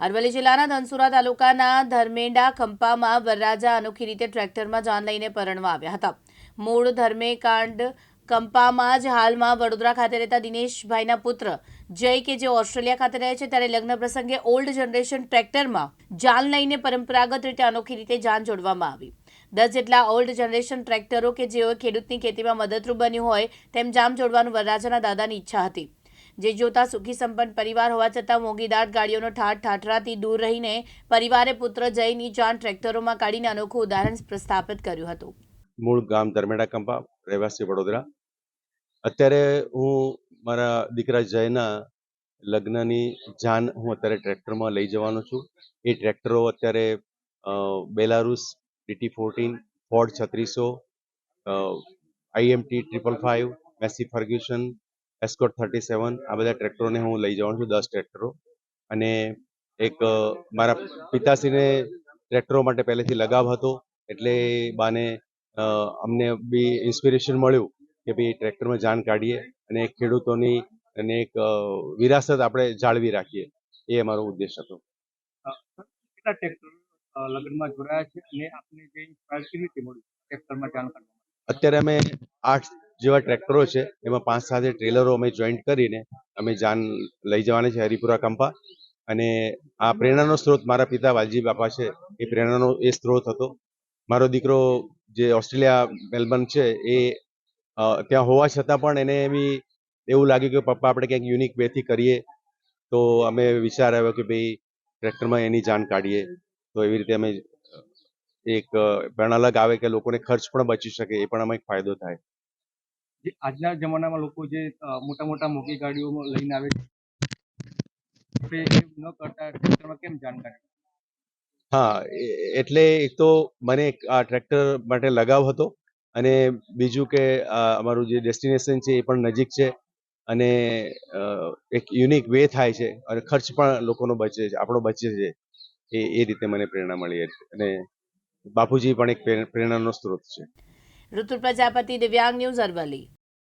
અરવલ્લી જિલ્લાના ધનસુરા તાલુકાના ધર્મેંડા ખંપામાં વરરાજા અનોખી રીતે ટ્રેક્ટરમાં જાન લઈને પરણવા આવ્યા હતા. મૂળ ધર્મેકાંડ કંપામાં જ હાલમાં વડોદરા ખાતે રહેતા દિનેશભાઈના પુત્ર જય કે જે ઓસ્ટ્રેલિયા ખાતે રહે છે, ત્યારે લગ્ન પ્રસંગે ઓલ્ડ જનરેશન ટ્રેક્ટરમાં જાન લઈને પરંપરાગત રીતે અનોખી રીતે જાન જોડવામાં આવી. દસ જેટલા ઓલ્ડ જનરેશન ટ્રેક્ટરો કે જેઓ ખેડૂતની ખેતીમાં મદદરૂપ બન્યું હોય, તેમ જામ જોડવાનું વરરાજાના દાદાની ઈચ્છા હતી. જે જોતા સુખી સંપન્ન પરિવાર હોવા છતાં મોંઘીદાટ ગાડીઓનો ઠાઠ ઠાઠરાથી દૂર રહીને પરિવારે પુત્ર જયની જાન ટ્રેક્ટરોમાં કાઢીને અનોખું ઉદાહરણ પ્રસ્થાપિત કર્યું હતું. મૂળ ગામ ધર્મેડા કંપા, રહેવાસી વડોદરા. અત્યારે હું મારા દીકરા જયના લગ્નની જાન હું અત્યારે ટ્રેક્ટરમાં લઈ જવાનો છું. એ ટ્રેક્ટરો અત્યારે Belarus, DT fourteen, Ford છત્રીસો IMT triple five Massey Ferguson Escort thirty seven આ બધા ટ્રેક્ટરોને હું લઈ જવાનો છું દસ ટ્રેક્ટરો. અને એક મારા પિતાશ્રીને ટ્રેક્ટરો માટે પહેલેથી લગાવ હતો એટલે બાને અમને બી ઇન્સ્પિરેશન મળ્યું કે ભાઈ ટ્રેક્ટરમાં જાન કાઢીએ અને ખેડૂતોની અને એક વિરાસત આપણે જાળવી રાખીએ. એ અમારો ઉદ્દેશ હતો. કેટલા ટ્રેક્ટર લગ્નમાં જોડાયા છે અને આપને જે ઇન્સ્પાયર કેવી રીતે મળ્યું ટ્રેક્ટરમાં જાણ કરવા અત્યારે અમે આઠ જેવા ટ્રેક્ટરો છે, એમાં પાંચ સાત ટ્રેલરો અમે જોઈન્ટ કરીને અમે જાન લઈ જવાના છે હરિપુરા કંપા અને આ પ્રેરણાનો સ્ત્રોત મારા પિતા વાલજી બાપા છે, એ પ્રેરણાનો એ સ્ત્રોત હતો. મારો દીકરો જે ઓસ્ટ્રેલિયા મેલબર્ન છે, એ ત્યાં હોવા છતાં પણ એને બી એવું લાગ્યું કે પપ્પા આપણે ક્યાંક યુનિક વેથી કરીએ. તો અમે વિચાર આવ્યો કે ભાઈ ટ્રેક્ટરમાં એની જાન કાઢીએ. તો એવી રીતે અમે એક પણ અલગ આવે કે લોકોને ખર્ચ પણ બચી શકે, એ પણ અમે ફાયદો થાય. જે આજના જમાનામાં લોકો જે મોટા મોટા મોટી ગાડીઓ લઈને આવે છે એ ન કરતા કેમ જાણ હા એટલે એક તો મને આ ટ્રેક્ટર માટે લગાવ હતો અને બીજું કે અમારું જે ડેસ્ટિનેશન છે એ પણ નજીક છે અને એક યુનિક વે થાય છે અને ખર્ચ પણ લોકોનો બચે છે, આપણો બચે છે. એ એ રીતે મને પ્રેરણા મળી હતી અને બાપુજી પણ એક પ્રેરણાનો સ્ત્રોત છે. ઋતુ પ્રજાપતિ દિવ્યાંગ ન્યૂઝ અરવલ્લી.